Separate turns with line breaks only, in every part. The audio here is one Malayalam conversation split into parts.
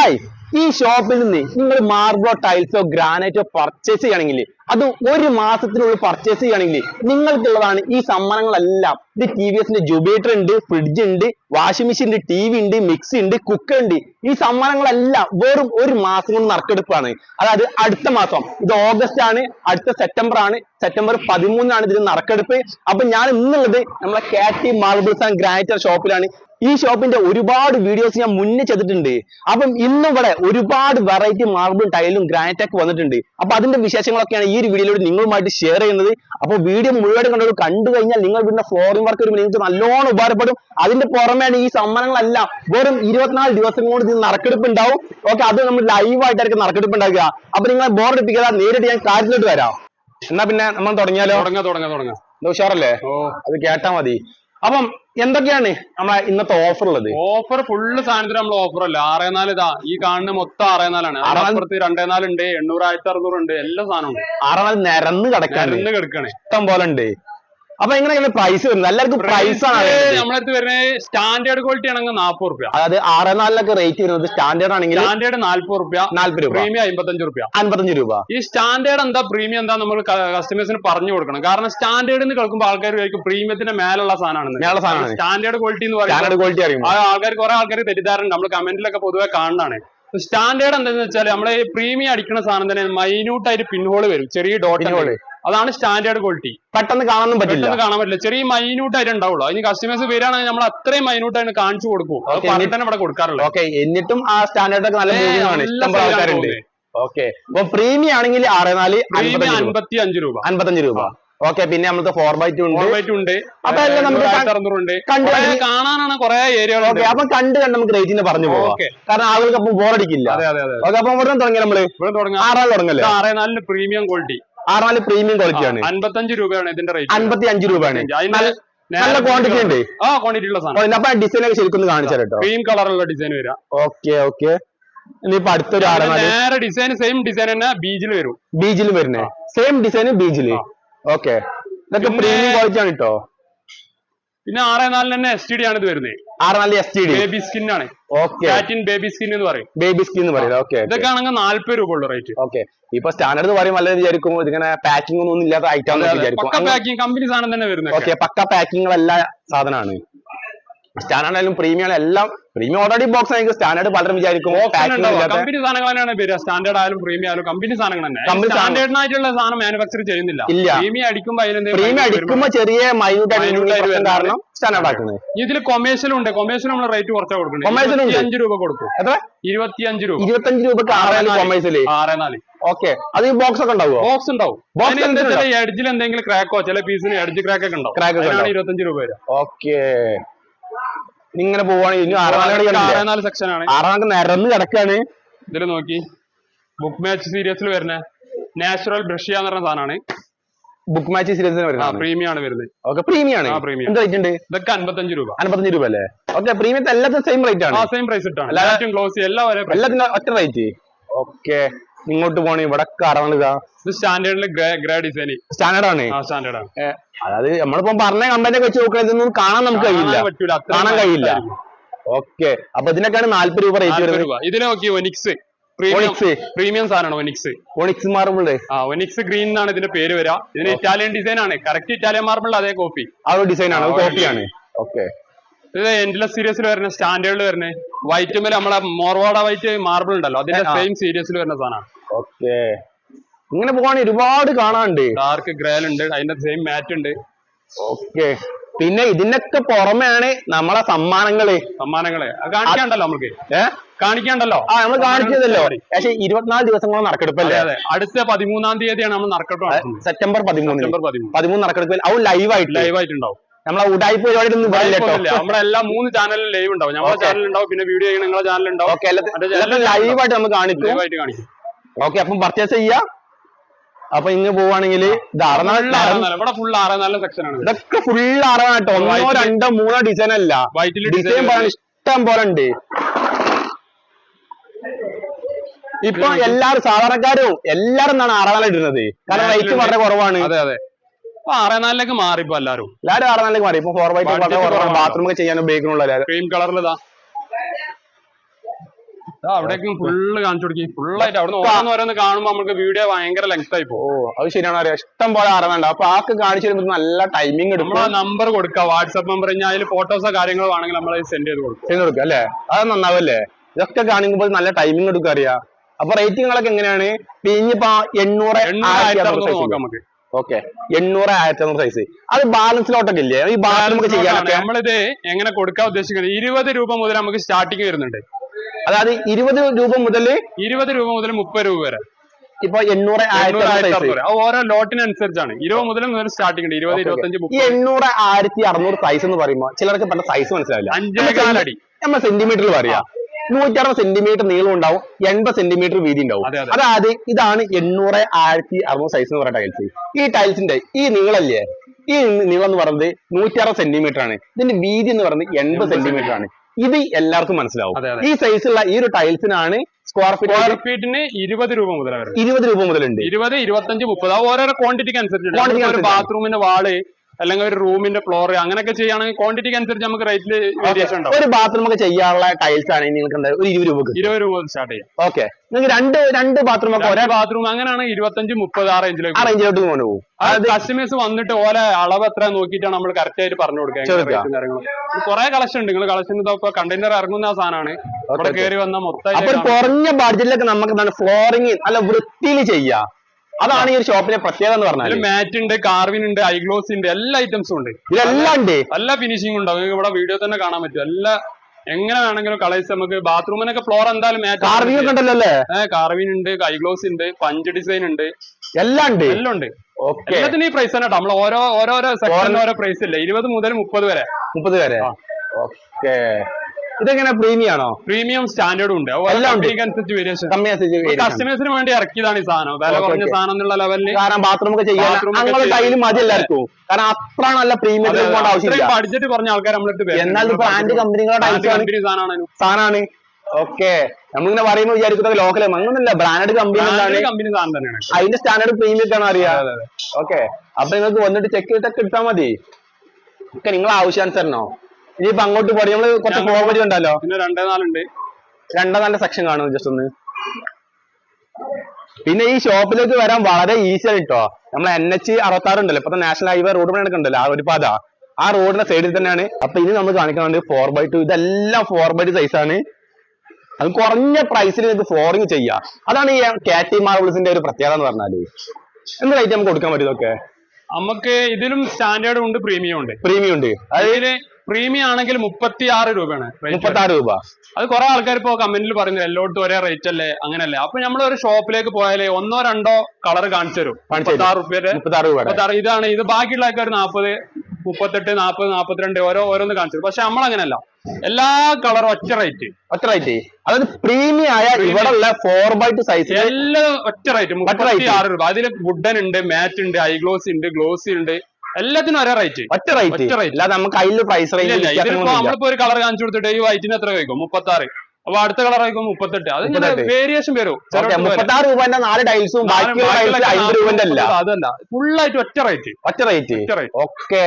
ഹായ് ഈ ഷോപ്പിൽ നിന്ന് നിങ്ങൾ മാർബിളോ ടൈൽസോ ഗ്രാനൈറ്റോ പർച്ചേസ് ചെയ്യണമെങ്കിൽ അത് ഒരു മാസത്തിനുള്ളിൽ പർച്ചേസ് ചെയ്യണമെങ്കിൽ നിങ്ങൾക്കുള്ളതാണ് ഈ സമ്മാനങ്ങളെല്ലാം ഇത് ടി വി എസിന്റെ ജുബേറ്റർ ഉണ്ട് ഫ്രിഡ്ജ് ഉണ്ട് വാഷിംഗ് മെഷീൻ ഉണ്ട് ടി വി ഉണ്ട് മിക്സി ഉണ്ട് കുക്കർ ഉണ്ട്. ഈ സമ്മാനങ്ങളെല്ലാം വെറും ഒരു മാസം കൊണ്ട് നറുക്കെടുപ്പാണ്. അതായത് അടുത്ത മാസം ഇത് ഓഗസ്റ്റ് ആണ് അടുത്ത സെപ്റ്റംബർ ആണ് സെപ്റ്റംബർ പതിമൂന്നിനാണ് ഇതിന് നറുക്കെടുപ്പ്. അപ്പൊ ഞാൻ ഇന്നുള്ളത് നമ്മളെ കാറ്റി മാർബിൾസ് ആൻഡ് ഗ്രാനൈറ്റർ ഷോപ്പിലാണ് ഈ ഷോപ്പിന്റെ ഒരുപാട് വീഡിയോസ് ഞാൻ മുന്നേ ചെയ്തിട്ടുണ്ട്. അപ്പം ഇന്ന് ഇവിടെ ഒരുപാട് വെറൈറ്റി മാർബിൾ ടൈലും ഗ്രാനൈറ്റ് ഒക്കെ വന്നിട്ടുണ്ട്. അപ്പൊ അതിന്റെ വിശേഷങ്ങളൊക്കെയാണ് ഈ ഒരു വീഡിയോയിലൂടെ നിങ്ങളുമായിട്ട് ഷെയർ ചെയ്യുന്നത്. അപ്പൊ വീഡിയോ മുഴുവൻ കണ്ടു കണ്ടു കഴിഞ്ഞാൽ നിങ്ങൾ പിന്നെ ഫ്ലോറിംഗ് വർക്ക് വരുമ്പോൾ നിങ്ങൾക്ക് നല്ലോണം ഉപകാരപ്പെടും. അതിന്റെ പുറമെയാണ് ഈ സമ്മാനങ്ങളെല്ലാം വെറും ഇരുപത്തിനാല് ദിവസം കൊണ്ട് ഇത് നറുക്കെടുപ്പ് ഉണ്ടാവും. ഓക്കെ അത് നമ്മൾ ലൈവായിട്ടായിരിക്കും നറുക്കെടുപ്പ് ഉണ്ടാക്കുക. അപ്പൊ നിങ്ങൾ ബോറടിപ്പിക്കാതെ നേരിട്ട് ഞാൻ കാര്യത്തിലോട്ട് വരാം. എന്നാ പിന്നെ നമ്മൾ തുടങ്ങിയാലോ?
തുടങ്ങാം തുടങ്ങാം തുടങ്ങാം.
ഉഷാറല്ലേ? അത് കേട്ടാ മതി. അപ്പം എന്തൊക്കെയാണ് നമ്മളെ ഇന്നത്തെ ഓഫർ ഉള്ളത്?
ഓഫർ ഫുള്ള് സാധനത്തിന് നമ്മൾ ഓഫർ അല്ല? ആറേ നാല് ഇതാ ഈ കാണുന്ന മൊത്തം ആറേ നാലാണ്
നാല്?
ഉണ്ട് രണ്ടേ നാലുണ്ട് എണ്ണൂറ് ആയിരത്തി അറുന്നൂറ് ഉണ്ട് എല്ലാ സാധനവും
ആറാം നിരന്ന് കിടക്കാണ്.
നിരന്ന് കിടക്കണേ.
ഇഷ്ടം പോലെ ഉണ്ട്. അപ്പൊ എങ്ങനെയാണ് പ്രൈസ് വരുന്നത്? എല്ലാവർക്കും പ്രൈസ് ആണ്.
നമ്മളടുത്ത് വരുന്നത് സ്റ്റാൻഡേർഡ് ക്വാളിറ്റി ആണെങ്കിൽ നാൽപ്പത് റുപ്യ.
അതായത് ആറ് നാലിലൊക്കെ റേറ്റ് വരുന്നത് സ്റ്റാൻഡേർഡ് ആണെങ്കിൽ
സ്റ്റാൻഡേർഡ് നാൽപ്പത് റുപ്യ.
നാല്പത് രൂപ.
പ്രീമിയം അമ്പത്തഞ്ച് റുപ്യ.
അമ്പത്തഞ്ച് രൂപ.
ഈ സ്റ്റാൻഡേർഡ് എന്താ? പ്രീമിയം എന്താ നമ്മൾ കസ്റ്റമേഴ്സിന് പറഞ്ഞു കൊടുക്കണം. കാരണം സ്റ്റാൻഡേർഡ് എന്ന് കേൾക്കുമ്പോൾ ആൾക്കാർ വിചാരിക്കും പ്രീമിയത്തിന്റെ മേലുള്ള സാധനമാണ്
മേലുള്ള സാധനമാണ്.
സ്റ്റാൻഡേർഡ് ക്വാളിറ്റി എന്ന്
പറയുന്നത് ക്വാളിറ്റി
അറിയും ആൾക്കാർ കുറെ ആൾക്കാർ തെറ്റിദ്ധാരണ നമ്മൾ കമന്റിലൊക്കെ പൊതുവെ കാണുന്നതാണ്. സ്റ്റാൻഡേർഡ് എന്താണെന്ന് വെച്ചാൽ നമ്മളെ ഈ പ്രീമിയം അടിക്കുന്ന സാധനം തന്നെ മൈന്യൂട്ട് ആയിട്ട് പിൻഹോൾ വരും. ചെറിയ ഡോട്ട്
Pinhole.
അതാണ് സ്റ്റാൻഡേർഡ് ക്വാളിറ്റി
പെട്ടെന്ന് കാണാൻ പറ്റില്ല.
പെട്ടെന്ന് കാണാൻ പറ്റില്ല. ചെറിയ മൈന്യൂട്ട് ആയിട്ട് ഉണ്ടാവുള്ളൂ. അതിന് കസ്റ്റമേഴ്സ് വരികയാണെങ്കിൽ നമ്മൾ അത്രയും മൈന്യൂട്ട് ആയിട്ട് കാണിച്ചു കൊടുക്കും. അത്
Okay,
പറഞ്ഞിട്ട് തന്നെ ഇവിടെ കൊടുക്കാറുള്ളത്
ഓക്കെ എന്നിട്ടും ആ സ്റ്റാൻഡേർഡ് ഒക്കെ നല്ല ആൾക്കാരുണ്ട്. ഓക്കെ അപ്പൊ പ്രീമിയം ആണെങ്കിൽ ആറ് നാല്
പ്രീമിയം
രൂപ.
അൻപത്തി അഞ്ച് രൂപ.
അൻപത്തഞ്ച് രൂപ. ഓക്കെ പിന്നെ നമുക്ക് ഫോർ ബൈ ടു ഉണ്ട്. അപ്പൊ എല്ലാം നമുക്ക്
കുറേ കാണാനാണ് കുറെ
ഓക്കെ
ഏരിയകളുണ്ട്
അപ്പൊ കണ്ട് കണ്ട് നമുക്ക് റേറ്റിന് പറഞ്ഞു
പോകാം.
കാരണം ആളുകൾക്ക് അപ്പൊ ബോറടിക്കില്ല
അതെ
ഓക്കെ അപ്പൊ ഇവിടെ തുടങ്ങി.
നമ്മൾ
ആറാം തുടങ്ങല്ലേ?
ആറേ നാലിന് പ്രീമിയം ക്വാളിറ്റി
ആറാൽ പ്രീമിയം ക്വാളിറ്റിയാണ്
അൻപത്തഞ്ച് രൂപയാണ് ഇതിന്റെ റേറ്റ്
അൻപത്തി അഞ്ച് രൂപയാണ് നല്ല- ക്വാണ്ടിറ്റി ഉണ്ട്.
ആ ക്വാണ്ടിറ്റി ഉള്ള സാധനം.
അപ്പൊ ഡിസൈൻ ഒക്കെ ശരിക്കും കാണിച്ചു കേട്ടോ
ക്രീം കളറുള്ള ഡിസൈൻ വരാം.
Okay okay. ഇനിയിപ്പോ അടുത്തൊരു ആറാൽ
നേരെ ഡിസൈൻ സെയിം ഡിസൈൻ തന്നെ ബീജിൽ വരും.
ബീജിൽ വരുന്നേ. സെയിം ഡിസൈൻ ബീജിൽ. ഓക്കെ. ഇതൊക്കെ പ്രീമിയം ക്വാളിറ്റി ആണ് കേട്ടോ
പിന്നെ ആറേ നാലിന് തന്നെ എസ് ടി ഡി ആണ് ഇത് വരുന്നത്
ആറാൽ S T D
baby skin ആണ്.
ഓക്കെ
സാറ്റിൻ ബേബി സ്കിൻ എന്ന് പറയും.
ബേബി സ്കിൻ എന്ന് പറയും. ഓക്കെ
ഇതൊക്കെ ആണെങ്കിൽ നാല്പത് രൂപ ഉള്ള റേറ്റ്
ഓക്കെ ഇപ്പൊ സ്റ്റാൻഡേർഡ് പറയും വിചാരിക്കും ഇതിങ്ങനെ പാക്കിംഗ് ഒന്നും ഇല്ലാത്ത ഐറ്റം വിചാരിക്കും.
പക്ക പാക്കിംഗ് കമ്പനി സാധനം തന്നെ വരുന്നത്
ഓക്കെ പക്ക പാക്കിങ്ങുള്ള സാധനമാണ്. സ്റ്റാൻഡേർഡ് ആയാലും പ്രീമിയം എല്ലാം പ്രീമിയം ഓൾറെഡി ബോക്സ് ആയിരിക്കും സ്റ്റാൻഡേർഡ് പലരും വിചാരിക്കും.
കമ്പനി സാധനങ്ങൾ തന്നെയാണ് പേര് സ്റ്റാൻഡേർഡ് ആയാലും പ്രീമിയം ആയാലും കമ്പനി സാധനങ്ങൾ തന്നെ. സ്റ്റാൻഡേർഡിനായിട്ടുള്ള സാധനം മാനുഫാക്ചർ ചെയ്യുന്നില്ല.
ഇല്ല.
പ്രീമിയം അടിക്കുമ്പോൾ
പ്രീമിയം അടിക്കുമ്പോ ചെറിയ മൈന്യൂട്ട് കാരണം സ്റ്റാൻഡേർഡ് ആക്കുന്നത്.
ഇതിൽ കൊമേഴ്സ്യൽ ഉണ്ട്. കൊമേഴ്സ്യൽ നമ്മൾ റേറ്റ് കുറച്ചാ. കൊടുക്കുന്നത്. അഞ്ച് രൂപ കൊടുക്കും.
എത്ര?
ഇരുപത്തിയഞ്ച് രൂപ.
ഇരുപത്തഞ്ച് രൂപക്ക് ആറാൽ കൊമേഴ്സിൽ
ആറേ നാല്.
ഓക്കെ അത് ഈ ബോക്സ് ഒക്കെ ഉണ്ടാവോ.
ബോക്സ് ഉണ്ടാവും? അതിന് എഡ്ജിൽ എന്തെങ്കിലും ക്രാക്കോ ചില പീസിന് എഡ്ജ് ക്രാക്ക് ഒക്കെ ഉണ്ടാവും. അതിനാണ് ഇരുപത്തഞ്ച് രൂപ വരെ
ഓക്കെ ഇങ്ങനെ പോവാണെങ്കിൽ ഇനി ആറാം
ആറേ നാല് സെക്ഷൻ ആണ്.
ആറാം നിരന്ന് കിടക്കാണ്.
ഇതിൽ നോക്കി. ബുക്ക് മാച്ച് സീരീസിൽ വരുന്ന നാച്ചുറൽ ബ്രഷ്യ എന്ന് പറഞ്ഞ സാധനമാണ്.
ബുക്ക് മാച്ച് സീരീസിന് വരുന്നത്
പ്രീമിയം ആണ് വരുന്നത്.
ഓക്കെ പ്രീമിയം ആണ്. എന്ത് റേറ്റ് ഉണ്ട്?
ഇതൊക്കെ അൻപത്തഞ്ച് രൂപ.
അൻപത്തഞ്ച് രൂപ അല്ലേ? ഓക്കെ പ്രീമിയത്തെ എല്ലാത്തിനും സെയിം റേറ്റ് ആണ്.
സെയിം പ്രൈസ് ഇട്ടാണ്. ക്ലോസ് എല്ലാ ഒരേ.
എല്ലാത്തിനും ഒറ്റ റേറ്റ് ഓക്കെ. ഇങ്ങോട്ട് പോണേ ഇവിടെ കറങ്ങുക
ഇത്. ഗ്രേ ഡിസൈൻ
സ്റ്റാൻഡേർഡ് ആണ്
സ്റ്റാൻഡേർഡ്. ആണ്
അതായത് നമ്മളിപ്പോ പറഞ്ഞ കമ്പനി ഒക്കെ വെച്ച് നോക്കുന്നത് ഇതൊന്നും കാണാൻ നമുക്ക് കഴിയില്ല.
കാണാൻ
കഴിയില്ല. ഓക്കെ അപ്പൊ ഇതിനൊക്കെയാണ് നാല്പത് രൂപ റേറ്റ്
40
വരുന്നത്
ഇതിനെ നോക്കി ഒനിക്സ് പ്രീമിയം സാധനമാണ് ഒനിക്സ്
ഒനിക്സ് മാർബിൾ
ആ ഒനിക്സ് ഗ്രീൻ എന്നാണ് ഇതിന്റെ പേര് വരാ ഇതിന് ഇറ്റാലിയൻ ഡിസൈൻ ആണ്. കറക്റ്റ് ഇറ്റാലിയൻ മാർബിൾ അതേ കോപ്പി
ആ ഒരു ഡിസൈൻ ആണ്. കോപ്പിയാണ് ഓക്കെ.
ഇത് എൻഡ്ലെസ് സീരീസിൽ വരുന്ന സ്റ്റാൻഡേർഡിൽ വരുന്ന. വൈറ്റ് മേലെ നമ്മളെ മോർവാഡ വൈറ്റ് മാർബിൾ ഉണ്ടല്ലോ. അതിന്റെ. സെയിം സീരീസിൽ വരുന്ന സാധനമാണ്
ഓക്കെ. ഇങ്ങനെ പോവാണെങ്കിൽ ഒരുപാട് കാണാനുണ്ട്.
ഡാർക്ക് ഗ്രേൽ ഉണ്ട്. അതിന്റെ സെയിം മാറ്റ് ഉണ്ട്.
ഓക്കെ. പിന്നെ ഇതിനൊക്കെ പുറമെയാണ് നമ്മളെ
സമ്മാനങ്ങൾ. സമ്മാനങ്ങൾ. കാണിക്കാണ്ടല്ലോ നമുക്ക്
ഏ?
കാണിക്കാണ്ടല്ലോ.
ആ നമ്മൾ കാണിച്ചതല്ലോ. പക്ഷെ ഇരുപത്തിനാല് ദിവസം കൊണ്ട് നറുക്കെടുപ്പല്ലേ?
അതെ അടുത്ത പതിമൂന്നാം തീയതിയാണ് നമ്മൾ നടക്കെടുപ്പ് നടത്തുന്നത്.
സെപ്റ്റംബർ പതിമൂന്ന്
സെപ്റ്റംബർ പതിമൂന്ന്.
പതിമൂന്ന് നറുക്കെടുപ്പിൽ. അത് ലൈവ് ആയിട്ട്.
ലൈവ് ആയിട്ടുണ്ടാവും.
നമ്മളെ ഉടായ്പ പരിപാടി ഒന്നും ഇല്ല
ഇല്ല നമ്മുടെ എല്ലാ മൂന്ന് ചാനലിലും ലൈവ് ഉണ്ടാവും.
Okay.
ചാനൽ ഉണ്ടാവും പിന്നെ വീഡിയോ നിങ്ങളുടെ ചാനൽ ഉണ്ടാവും.
ലൈവ് ആയിട്ട് നമുക്ക് കാണിക്കും.
ലൈവ് ആയിട്ട് കാണിക്കും.
ഓക്കെ അപ്പം പർച്ചേസ് ചെയ്യ. അപ്പൊ ഇങ്ങ് പോവാണെങ്കിൽ ഇത്
ഇവിടെ ഫുൾ ആറാം നല്ല സെക്ഷൻ ആണ്.
ഇതൊക്കെ ഫുൾ അറവാട്ടോ ഒന്നോ രണ്ടോ മൂന്നോ ഡിസൈൻ അല്ല.
വൈറ്റിൽ
ഡിസൈൻ പറയാൻ ഇഷ്ടം പോലെ ഉണ്ട്. ഇപ്പൊ എല്ലാരും സാധാരണക്കാരും എല്ലാരും എന്താണ് അറനാല ഇടുന്നത്? കാരണം റേറ്റ് വളരെ കുറവാണ്.
അതെ അതെ. അപ്പൊ ആറാം നാലിലേക്ക് മാറി ഇപ്പൊ എല്ലാരും.
എല്ലാരും അറനാലേക്ക് മാറി. ഇപ്പൊ ഫോർ ബൈ. ബാത്റൂം ഒക്കെ ചെയ്യാൻ ഉപയോഗിക്കണുള്ള
ക്രീം കളറിലതാ അവിടേക്കും ഫുള്ള് കാണിച്ചു കൊടുക്കി. ഫുള്ളായിട്ട് അവിടെ ഓരോന്ന് ഓരോന്ന് കാണുമ്പോ നമുക്ക് വീഡിയോ ഭയങ്കര ലെങ്ത് ആയി പോകും.
ഓ അത് ശരിയാണ് അറിയാം. ഇഷ്ടം പോലെ അറിവുണ്ട് അപ്പൊ ആക്ക് കാണിച്ചു തരുമ്പോൾ നല്ല ടൈമിംഗ് എടുക്കും
നമ്പർ കൊടുക്കുക വാട്സാപ്പ് നമ്പർ കഴിഞ്ഞാൽ അതിൽ ഫോട്ടോസോ കാര്യങ്ങളോ ആണെങ്കിൽ നമ്മൾ സെൻഡ് ചെയ്ത് കൊടുക്കും.
ചെയ്ത് കൊടുക്കുക അല്ലേ? അത് നന്നാവല്ലേ? ഇതൊക്കെ കാണിക്കുമ്പോൾ നല്ല ടൈമിംഗ് എടുക്കുക അറിയാം. അപ്പൊ റേറ്റിംഗുകളൊക്കെ എങ്ങനെയാണ്? പിന്നിപ്പോ എണ്ണൂറ്
നമുക്ക്.
ഓക്കെ എണ്ണൂറ് ആയിരത്തി അറുന്നൂറ് സൈസ് അത് ബാലൻസിലോട്ടൊക്കെ ഇല്ലേ? ഈ ബാലൻസ് നമുക്ക് ചെയ്യാനൊക്കെ?
നമ്മളിത് എങ്ങനെ കൊടുക്കാൻ ഉദ്ദേശിക്കുന്നത്? ഇരുപത് രൂപ മുതൽ നമുക്ക് സ്റ്റാർട്ടിങ് വരുന്നുണ്ട്.
അതായത് ഇരുപത് രൂപ മുതൽ
ഇരുപത് രൂപ മുതൽ മുപ്പത് രൂപ വരെ.
ഇപ്പൊ എണ്ണൂറ് ആയിരത്തി
ഓരോ ലോട്ടിനനുസരിച്ചാണ്. ഇരുപത് മുതൽ മുതൽ സ്റ്റാർട്ടിംഗ് ഉണ്ട്. ഇരുപത്. ഇരുപത്തഞ്ച്
ഈ എണ്ണൂറ് ആയിരത്തി അറുന്നൂറ് സൈസ് എന്ന് പറയുമ്പോൾ ചിലർക്ക് പല സൈസ് മനസ്സിലാവില്ല.
അഞ്ചേകാലടി
നമ്മൾ സെന്റിമീറ്ററിൽ പറയാം. നൂറ്ററുപത് സെന്റിമീറ്റർ നീളം ഉണ്ടാവും എൺപത് സെന്റിമീറ്റർ വീതി ഉണ്ടാവും.
അതെ, അതെ.
അതായത് ഇതാണ് എണ്ണൂറ് ആയിരത്തി അറുപത് സൈസ് എന്ന് പറയുന്ന ടൈൽസ് ഈ ടൈൽസിന്റെ ഈ നീളല്ലേ? ഈ നീളം എന്ന് പറയുന്നത് നൂറ്ററുപത് സെന്റിമീറ്റർ ആണ്. ഇതിന്റെ വീതി എന്ന് പറയുന്നത് എൺപത് സെന്റിമീറ്റർ ആണ്. ഇത് എല്ലാവർക്കും മനസ്സിലാവും. ഈ സൈസുള്ള ഈ ഒരു ടൈൽസിനാണ് സ്ക്വയർ
സ്ക്വയർ
ഫീറ്റ്
ഫീറ്റിന് ഇരുപത് രൂപ വരുന്നത്.
ഇരുപത് രൂപ മുതലുണ്ട്.
ഇരുപത് ഇരുപത്തഞ്ച് മുപ്പത് ഓരോരോ ക്വാണ്ടിറ്റിക്ക് അനുസരിച്ച്. ബാത്റൂമിന്റെ വാൾ അല്ലെങ്കിൽ ഒരു റൂമിന്റെ ഫ്ലോർ അങ്ങനെയൊക്കെ ചെയ്യുകയാണെങ്കിൽ ക്വാണ്ടിറ്റിക്ക് അനുസരിച്ച് നമുക്ക് റേറ്റിൽ വേരിയേഷൻ ഉണ്ടാവും.
ഒരു ബാത്റൂം ഒക്കെ ചെയ്യാനുള്ള ടൈൽസ് ആണെങ്കിൽ നിങ്ങൾക്ക് ഒരു ഇരുപത് രൂപ
ഇരുപത് രൂപ സ്റ്റാർട്ട് ചെയ്യാം.
ഓക്കെ. നിങ്ങൾക്ക് രണ്ട് രണ്ട് ബാത്റൂം ഒക്കെ ഒരേ
ബാത്റൂം അങ്ങനെയാണ് ഇരുപത്തഞ്ച് മുപ്പത് ആ
ആ
റേഞ്ചിലേക്ക്
റേഞ്ചിലോട്ട് കൊണ്ടുപോകും.
കസ്റ്റമേഴ്സ് വന്നിട്ട് ഓലെ അളവ് എത്ര നോക്കിയിട്ടാണ് നമ്മൾ കറക്റ്റ് ആയിട്ട് പറഞ്ഞു കൊടുക്കുക കുറെ കളക്ഷൻ ഉണ്ട്. നിങ്ങൾ കളക്ഷൻ ഇപ്പൊ കണ്ടെയ്നർ ഇറങ്ങുന്ന ആ സാധനമാണ്.
കേറി
കയറി വന്ന മൊത്തം
കുറഞ്ഞ ബഡ്ജറ്റിലൊക്കെ നമുക്ക് എന്താണ് ഫ്ലോറിംഗ് നല്ല വൃത്തിയിൽ ചെയ്യാം. അതാണ് ഈ ഒരു ഷോപ്പിന്റെ പ്രത്യേകത എന്ന് പറഞ്ഞാൽ
മാറ്റ് ഉണ്ട് കാർവിൻ ഉണ്ട് ഐഗ്ലോസ് ഉണ്ട് എല്ലാ ഐറ്റംസും ഉണ്ട്.
ഇതെല്ലാം ഉണ്ട്
എല്ലാ ഫിനിഷിംഗ് ഉണ്ടാവും. ഇവിടെ വീഡിയോ തന്നെ കാണാൻ പറ്റും. എല്ലാ എങ്ങനെ വേണമെങ്കിലും കളേഴ്സ് നമുക്ക് ബാത്റൂമിനൊക്കെ ഫ്ലോർ എന്തായാലും മാറ്റ് കാർവിൻ
ഉണ്ടല്ലോ അല്ലേ?
കാർവിൻ ഉണ്ട് ഐഗ്ലോസ് ഉണ്ട് പഞ്ച് ഡിസൈൻ ഉണ്ട്.
എല്ലാം ഉണ്ട്.
എല്ലാം ഉണ്ട് എല്ലാത്തിനും ഈ പ്രൈസ് തന്നെ നമ്മൾ ഓരോ ഓരോരോ സെക്ഷൻ ഓരോ പ്രൈസ് ഇല്ല? ഇരുപത് മുതൽ മുപ്പത് വരെ.
മുപ്പത്
വരെ.
ഓക്കെ ഇതെങ്ങനെ പ്രീമിയം ആണോ?
പ്രീമിയം സ്റ്റാൻഡേർഡും ഉണ്ട്.
എല്ലാം ഉണ്ട്.
അനുസരിച്ച് വേരിയേഷൻ കസ്റ്റമേഴ്സിന് വേണ്ടി ഇറക്കിയതാണ് ഈ സാധനം. വില കുറഞ്ഞ. സാധനം എന്നുള്ള ലെവലിൽ
കാരണം ബാത്റൂം ഒക്കെ ചെയ്യാൻ അങ്ങനെ
ചെയ്യാൻ.
മതി എല്ലാവർക്കും. കാരണം അത്ര നല്ല പ്രീമിയം ആവശ്യമില്ല.
ബഡ്ജറ്റ് കുറഞ്ഞ ആൾക്കാർ നമ്മളിട്ട്
എന്നാൽ ബ്രാൻഡ് കമ്പനികളുടെ
സാധനമാണ്.
ഓക്കെ. നമ്മളിങ്ങനെ പറയുമ്പോൾ വിചാരിക്കുന്നത് ലോക്കൽ അങ്ങനൊന്നുമില്ല. ബ്രാൻഡ് കമ്പനി
കമ്പനി സാധനം തന്നെയാണ്.
അതിന്റെ സ്റ്റാൻഡേർഡ് പ്രീമിയം ആണ് അറിയാം
അതെ, അതെ.
ഓക്കെ. അപ്പൊ നിങ്ങൾക്ക് വന്നിട്ട് ചെക്ക് ചെയ്തിട്ടൊക്കെ എടുത്താൽ മതി. ഒക്കെ നിങ്ങളെ ആവശ്യാനുസരണോ. ഇനിയിപ്പോ അങ്ങോട്ട് പോയി നമ്മൾ കുറച്ച് ഫോർവേഡ് ഉണ്ടല്ലോ.
പിന്നെ രണ്ടേ നാലുണ്ട്
രണ്ടേ നാല് സെക്ഷൻ കാണും ജസ്റ്റ് ഒന്ന്. പിന്നെ ഈ ഷോപ്പിലേക്ക് വരാൻ വളരെ ഈസി ആണ് നമ്മൾ നമ്മളെ എൻ എച്ച് അറുപത്തി ആറ് ഉണ്ടല്ലോ. ഇപ്പൊ നാഷണൽ ഹൈവേ റോഡ് പണി ഉണ്ടല്ലോ ആ ഒരു പാത. ആ റോഡിന്റെ സൈഡിൽ തന്നെയാണ്. അപ്പൊ ഇനി നമ്മൾ കാണിക്കുന്നുണ്ട് ഫോർ ബൈ ടു ഇതെല്ലാം ഫോർ ബൈ ടു സൈസ് ആണ്. അത് കുറഞ്ഞ പ്രൈസിൽ നിങ്ങൾക്ക് ഫ്ലോറിങ് ചെയ്യാം. അതാണ് ഈ കാറ്റി മാർബിൾസിന്റെ ഒരു പ്രത്യേകത എന്ന് പറഞ്ഞാൽ. എന്ത് റേറ്റ് നമുക്ക് കൊടുക്കാൻ പറ്റും ഇതൊക്കെ?
നമുക്ക് ഇതിലും സ്റ്റാൻഡേർഡും ഉണ്ട് പ്രീമിയം ഉണ്ട്.
പ്രീമിയം ഉണ്ട്. അത്
അതിൽ പ്രീമിയം ആണെങ്കിൽ മുപ്പത്തി ആറ് രൂപയാണ്.
മുപ്പത്തി ആറ് രൂപ.
അത് കുറെ ആൾക്കാർ ഇപ്പോ കമന്റിൽ പറയുന്നത് എല്ലായിടത്തും ഒരേ റേറ്റ് അല്ലേ? അങ്ങനല്ലേ. അപ്പൊ നമ്മൾ ഒരു ഷോപ്പിലേക്ക് പോയാലേ ഒന്നോ രണ്ടോ കളർ കാണിച്ചു തരും. മുപ്പത്താറ് ഇതാണ്. ഇത് ബാക്കിയുള്ള ആൾക്കാർ നാൽപ്പത് മുപ്പത്തെട്ട് നാൽപ്പത് നാൽപ്പത്തിരണ്ട് ഓരോ ഓരോന്ന് കാണിച്ചു തരും. പക്ഷെ നമ്മൾ എല്ലാ കളറും ഒറ്റ റേറ്റ്
ഒറ്റ റേറ്റ് അതായത് പ്രീമിയം ആയ ഇവിടെ ഉള്ള ഫോർ ബൈ ടു സൈസിൽ
എല്ലാം ഒറ്റ റേറ്റ് മുപ്പത്തി. ആറ് രൂപ. അതിൽ വുഡൻ ഉണ്ട് മാറ്റ് ഉണ്ട് ഐ ഗ്ലോസ് ഉണ്ട് ഗ്ലോസി ഉണ്ട്. എല്ലാത്തിനും ഒരേ റേറ്റ്
ഒറ്റ റേറ്റ്
ഒറ്റ rate.
അല്ലാതെ നമുക്ക് അതിൽ പ്രൈസ്
ഇല്ല ഇല്ല. ഇപ്പൊ
റേഞ്ച്
നമ്മളിപ്പോ ഒരു കളർ കാണിച്ചു കൊടുത്തിട്ട് ഈ വൈറ്റിന് എത്ര കഴിക്കും? മുപ്പത്തി ആറ് അപ്പൊ അടുത്ത കളർ കഴിക്കും മുപ്പത്തെട്ട്. അത്. വേരിയേഷൻ വരും. ചിലയിടത്ത് വരെ.
മുപ്പത്തി രൂപന്റെ നാല് ടൈൽസും അമ്പത് രൂപന്റെ അല്ല.
അതല്ല. ഫുള്ളായിട്ട് ഒറ്റ റേറ്റ്
ഒറ്റ റേറ്റ്. ഓക്കെ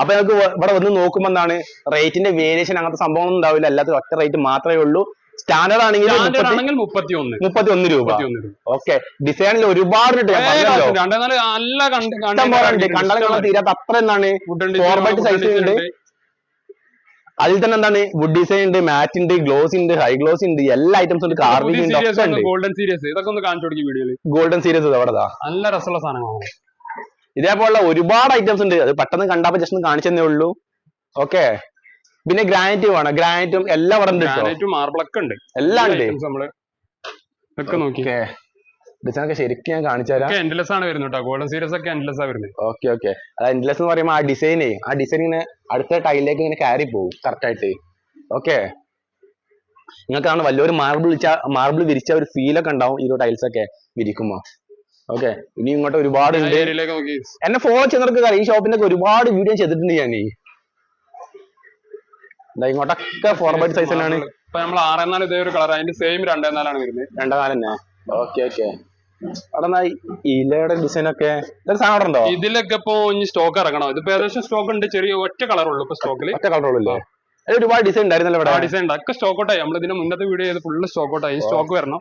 അപ്പൊ നമുക്ക് ഇവിടെ വന്ന് നോക്കുമ്പോ എന്താണ്? റേറ്റിന്റെ വേരിയേഷൻ അങ്ങനത്തെ സംഭവം ഉണ്ടാവില്ല. അല്ലാത്ത ഒറ്റ റേറ്റ് മാത്രമേ ഉള്ളൂ. സ്റ്റാൻഡേർഡ് ആണെങ്കിൽ
മുപ്പത്തി ഒന്ന്
മുപ്പത്തി ഒന്ന് രൂപ. ഓക്കെ ഡിസൈനിൽ ഒരുപാട് കണ്ടാലും തീരാത്ത അത്ര എന്താണ്? ഫോർമാറ്റ് സൈസ് ഉണ്ട്. അതിൽ തന്നെ എന്താണ്? വുഡ് ഡിസൈൻ ഉണ്ട് മാറ്റ് ഉണ്ട് ഗ്ലോസ് ഉണ്ട് ഹൈ ഗ്ലോസ് ഉണ്ട് എല്ലാ ഐറ്റംസ് ഉണ്ട് കാർവിംഗ് ഉണ്ട്
ഗോൾഡൻ സീരീസ് ഇതൊക്കെ ഒന്ന് കാണിച്ചു കൊടുക്കും വീഡിയോയിൽ
ഗോൾഡൻ സീരീസ് അവിടെ
നല്ല രസമുള്ള സാധനങ്ങളാണ്
ഇതേപോലുള്ള ഒരുപാട് ഐറ്റംസ് ഉണ്ട്. അത് പെട്ടെന്ന് കണ്ടപ്പോ ജസ്റ്റ് കാണിച്ചെന്നേ ഉള്ളൂ. ഓക്കെ പിന്നെ ഗ്രാനൈറ്റ് വേണം. ഗ്രാനൈറ്റും എല്ലാം ഇവിടെ ഉണ്ട്
ഗ്രാനൈറ്റും മാർബിളൊക്കെ ഉണ്ട്.
എല്ലാം ഉണ്ട്.
നമ്മൾ ഒക്കെ നോക്കി.
ഓക്കെ. ഡിസൈൻ ഒക്കെ ശരിക്കും ഞാൻ കാണിച്ചു തരാം.
എൻഡ്ലെസ് ആണ് വരുന്നത് കേട്ടോ. ഗോൾഡൻ സീരീസ് ഒക്കെ എൻഡ്ലെസ് ആ വരുന്നത്.
Okay okay. അത് എൻഡ്ലെസ് എന്ന് പറയുമ്പോൾ ആ ഡിസൈനേ ആ ഡിസൈൻ ഇങ്ങനെ അടുത്ത ടൈലിലേക്ക് ഇങ്ങനെ കയറി പോകും കറക്റ്റ് ആയിട്ട്. ഓക്കെ. നിങ്ങൾക്കാണ് വലിയൊരു മാർബിൾ വിരിച്ച മാർബിൾ വിരിച്ച ഒരു ഫീൽ ഒക്കെ ഉണ്ടാവും ഈ ഒരു ടൈൽസ് ഒക്കെ വിരിക്കുമ്പോ. ഓക്കെ. ഇനി ഇങ്ങോട്ട് ഒരുപാട് ഉണ്ട് എന്നെ ഫോളോ ചെയ്യുന്നവർക്ക് ഈ ഷോപ്പിന്റെ ഒക്കെ ഒരുപാട് വീഡിയോ ചെയ്തിട്ടുണ്ട് ഞാൻ ഇങ്ങോട്ടൊക്കെ ഫോർവേഡ് സൈസ് തന്നെയാണ്
ഇപ്പൊ നമ്മൾ ആറേ നാല് ഇതേ ഒരു കളർ അതിന്റെ സെയിം രണ്ടേ നാലാണ് വരുന്നത്.
രണ്ടാം നാല് തന്നെ ഓക്കെ ഓക്കെ ഇലയുടെ ഡിസൈൻ ഒക്കെ സാധനം
ഇതിലൊക്കെ ഇപ്പൊ ഇനി സ്റ്റോക്ക് ഇറങ്ങണം? ഇതിപ്പോ ഏകദേശം സ്റ്റോക്ക് ഉണ്ട് ചെറിയ ഒറ്റ കളർ ഉള്ളൂ ഇപ്പൊ സ്റ്റോക്കിൽ
ഒറ്റ കളർ ഉള്ളൂ ഒരുപാട് ഡിസൈൻ ഉണ്ടായിരുന്നല്ലോ ഇവിടെ.
ഡിസൈൻ ഉണ്ട്. ഒക്കെ സ്റ്റോക്ക് ഔട്ടായി നമ്മൾ ഇതിന്റെ മുന്നത്തെ വീഡിയോ ചെയ്ത് ഫുള്ള് സ്റ്റോക്ക് ഔട്ടായി സ്റ്റോക്ക് വരണം.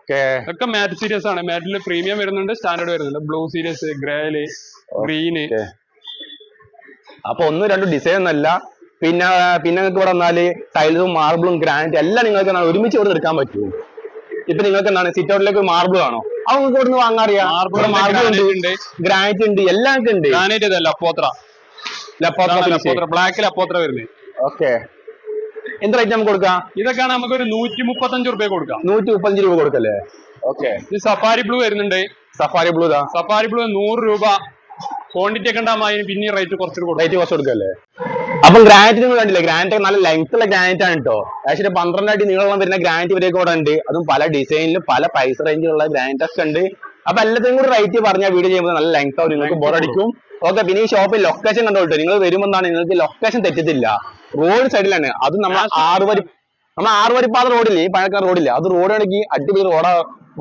ഒക്കെ മാറ്റ് സീരീസ് ആണ്. മാറ്റിൽ പ്രീമിയം വരുന്നുണ്ട് സ്റ്റാൻഡേർഡ് വരുന്നുണ്ട്. ബ്ലൂ സീരീസ് ഗ്രേൽ ഗ്രീന്
അപ്പൊ ഒന്നും രണ്ടും ഡിസൈൻ ഒന്നല്ല പിന്നെ പിന്നെ നിങ്ങൾക്ക് ഇവിടെ വന്നാൽ ടൈൽസും മാർബിളും ഗ്രാനൈറ്റ് എല്ലാം നിങ്ങൾക്ക് എന്താണ് ഒരുമിച്ച് ഇവിടെ എടുക്കാൻ പറ്റും ഇപ്പൊ നിങ്ങൾക്ക് എന്താണ് സിറ്റ് ഔട്ടിലേക്ക് മാർബിൾ ആണോ? അത് നിങ്ങൾക്ക് ഇവിടുന്ന് വാങ്ങാറിയാം
മാർബിൾ
ഉണ്ട് ഗ്രാനൈറ്റ് ഉണ്ട് എല്ലാം ഉണ്ട്.
ഗ്രാനൈറ്റ് ഇതല്ല അപ്പോത്ര. അപ്പോത്ര ബ്ലാക്കിൽ അപ്പോത്ര വരുന്നത്
ഓക്കെ എന്ത് റേറ്റ് നമുക്ക് കൊടുക്കാം?
ഇതൊക്കെയാണ് നമുക്ക് ഒരു നൂറ്റി മുപ്പത്തഞ്ച് റുപ്യ കൊടുക്കാം.
നൂറ്റി മുപ്പത്തഞ്ച് രൂപ കൊടുക്കല്ലേ? ഓക്കെ
ഇത് സഫാരി ബ്ലൂ വരുന്നുണ്ട്.
സഫാരി ബ്ലൂ
സഫാരി ബ്ലൂ നൂറ് രൂപ. ക്വാണ്ടിറ്റി ഒക്കെ ഉണ്ടാകുമ്പോൾ അതിന് പിന്നെ റേറ്റ് കൊടുക്കും.
റേറ്റ് കുറച്ച് കൊടുക്കല്ലേ? അപ്പം ഗ്രാനൈറ്റ് നിങ്ങൾ കണ്ടില്ലേ ഗ്രാനൈറ്റ് നല്ല ലെങ്ത് ഉള്ള ഗ്രാനൈറ്റ് ആണ് കേട്ടോ ഏകദേശം പന്ത്രണ്ട് അടി നീളം വരുന്ന ഗ്രാനൈറ്റ് വരെയൊക്കെ ഇവിടെ ഉണ്ട്. അതും പല ഡിസൈനിലും പല പ്രൈസ് റേഞ്ചിലുള്ള ഗ്രാനൈറ്റ് ഒക്കെ ഉണ്ട്. അപ്പൊ എല്ലാത്തിനും കൂടി റേറ്റ് പറഞ്ഞാൽ വീഡിയോ ചെയ്യുമ്പോൾ നല്ല ലെങ്ത് ആവും. നിങ്ങൾക്ക് ബോറടിക്കും ഓക്കെ പിന്നെ ഈ ഷോപ്പിൽ ലൊക്കേഷൻ കണ്ടോട്ടോ നിങ്ങൾ വരുമെന്നാണ് നിങ്ങൾക്ക് ലൊക്കേഷൻ തെറ്റത്തില്ല. റോഡ് സൈഡിലാണ് അത് നമ്മൾ ആറുവരി നമ്മൾ ആറുവരിപ്പാത റോഡില്ലേ ഈ പഴക്കം റോഡില്ല അത് റോഡ് ആണെങ്കിൽ അടിപൊളി റോഡാ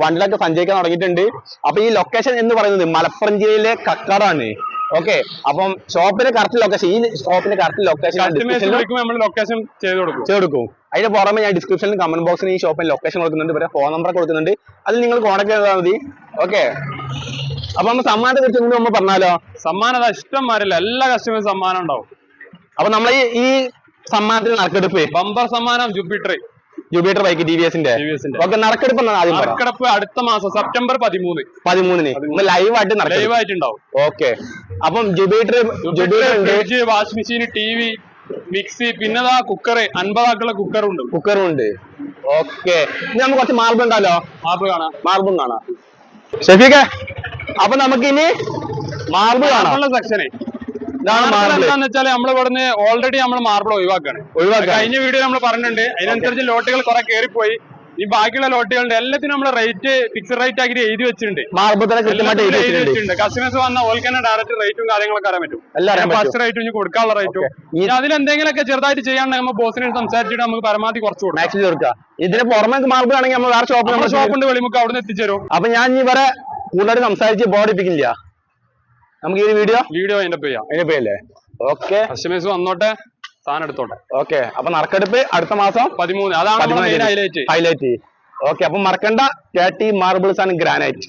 വണ്ടിലൊക്കെ സഞ്ചരിക്കാൻ തുടങ്ങിയിട്ടുണ്ട്. അപ്പൊ ഈ ലൊക്കേഷൻ എന്ന് പറയുന്നത് മലപ്പുറം ജില്ലയിലെ കക്കാടാണ്. ഓക്കെ അപ്പം ഷോപ്പിന്റെ കറക്റ്റ് ലൊക്കേഷൻ ഈ ഷോപ്പിന്റെ കറക്റ്റ് ലൊക്കേഷൻ
ലൊക്കേഷൻ ചെയ്ത് കൊടുക്കും.
കൊടുക്കും. അതിന് പുറമെ ഞാൻ ഡിസ്ക്രിപ്ഷനിൽ കമന്റ് ബോക്സിൽ ഈ ഷോപ്പിന്റെ ലൊക്കേഷൻ കൊടുക്കുന്നുണ്ട്. പിന്നെ ഫോൺ നമ്പർ കൊടുക്കുന്നുണ്ട്. അതിൽ നിങ്ങൾ കോൺടാക്ട് ചെയ്താൽ മതി. ഓക്കെ അപ്പൊ നമ്മൾ സമ്മാനത്തെ കുറിച്ച് നമ്മൾ പറഞ്ഞാലോ?
സമ്മാനം അതാ ഇഷ്ടം മാറില്ല. എല്ലാ കസ്റ്റമേഴ്സും സമ്മാനം ഉണ്ടാവും.
അപ്പൊ നമ്മളെ ഈ ഈ സമ്മാനത്തിന് നറുക്കെടുപ്പ്
ബമ്പർ സമ്മാനം ജൂപ്പിറ്റർ
ജൂബിയേറ്റർ ബൈക്ക് ടി വി എസിന്റെ ഓക്കെ നറുക്കെടുപ്പ് ആദ്യം പറ.
നറുക്കെടുപ്പ് അടുത്ത മാസം സെപ്റ്റംബർ പതിമൂന്ന്.
പതിമൂന്നിന്. ലൈവ് ആയിട്ട്
ലൈവ് ആയിട്ടുണ്ടാവും.
ഓക്കെ. അപ്പം ഉണ്ട്.
Fridge washing machine T V mixie പിന്നെ കുക്കർ അൻപതാക്കുള്ള കുക്കറും ഉണ്ട്
കുക്കറും ഉണ്ട്. ഓക്കെ. ഇനി നമുക്ക് കുറച്ച് മാർബിൾ ഉണ്ടല്ലോ.
മാർബിൾ കാണാം.
മാർബിൾ കാണാം. ഷെഫീഖെ അപ്പൊ നമുക്കിനി മാർബിൾ കാണാം.
സെക്ഷനെ എന്താന്ന് വെച്ചാൽ നമ്മൾ ഇവിടുന്ന് ഓൾറെഡി നമ്മൾ മാർബിൾ ഒഴിവാക്കാണ്.
ഒഴിവാക്കാം
കഴിഞ്ഞ വീഡിയോ നമ്മൾ പറഞ്ഞിട്ടുണ്ട്. അതിനനുസരിച്ച് ലോട്ടുകൾ കുറെ കയറിപ്പോയി ഈ ബാക്കിയുള്ള ലോട്ടുകളുടെ എല്ലാത്തിനും നമ്മൾ റേറ്റ് ഫിക്സഡ് റേറ്റ് ആക്കി എഴുതി വെച്ചിട്ടുണ്ട്.
എഴുതി വെച്ചിട്ടുണ്ട്.
കസ്റ്റമേഴ്സ് വന്ന ഓൾക്ക് തന്നെ ഡയറക്റ്റ് റേറ്റും കാര്യങ്ങളൊക്കെ അറിയാൻ പറ്റും. ഫസ്റ്റ് റേറ്റും ഇനി കൊടുക്കാനുള്ള റേറ്റും ഇനി അതിലെന്തെങ്കിലുമൊക്കെ ചെറുതായിട്ട് ചെയ്യാണ്ട് നമ്മൾ ബോസിനെ സംസാരിച്ചിട്ട് നമുക്ക് പരമാവധി കുറച്ച് കൊടുക്കാം.
ഇതിന് പുറമെ മാർബിൾ ആണെങ്കിൽ നമ്മൾ വേറെ
നമ്മുടെ
നമ്മൾ
ഷോപ്പുണ്ട് വെളിമുക്ക് അവിടെ നിന്ന് എത്തിച്ചേരും.
അപ്പൊ ഞാൻ ഇവരെ കൂടുതൽ സംസാരിച്ച് ബോധിപ്പിക്കില്ല നമുക്ക് ഈ വീഡിയോ
വീഡിയോ അതിന്റെ ചെയ്യാം.
അതിന്റെ പേയല്ലേ ഓക്കെ
കസ്റ്റമേഴ്സ് വന്നോട്ടെ സാധനം എടുത്തോട്ടെ.
ഓക്കെ അപ്പൊ നറുക്കെടുപ്പ് അടുത്ത മാസം
പതിമൂന്ന്. അതാണ് ഹൈലൈറ്റ്
ഹൈലൈറ്റ് ഓക്കെ അപ്പൊ മറക്കണ്ട തേർട്ടി മാർബിൾസ് ആൻഡ് ഗ്രാനൈറ്റ്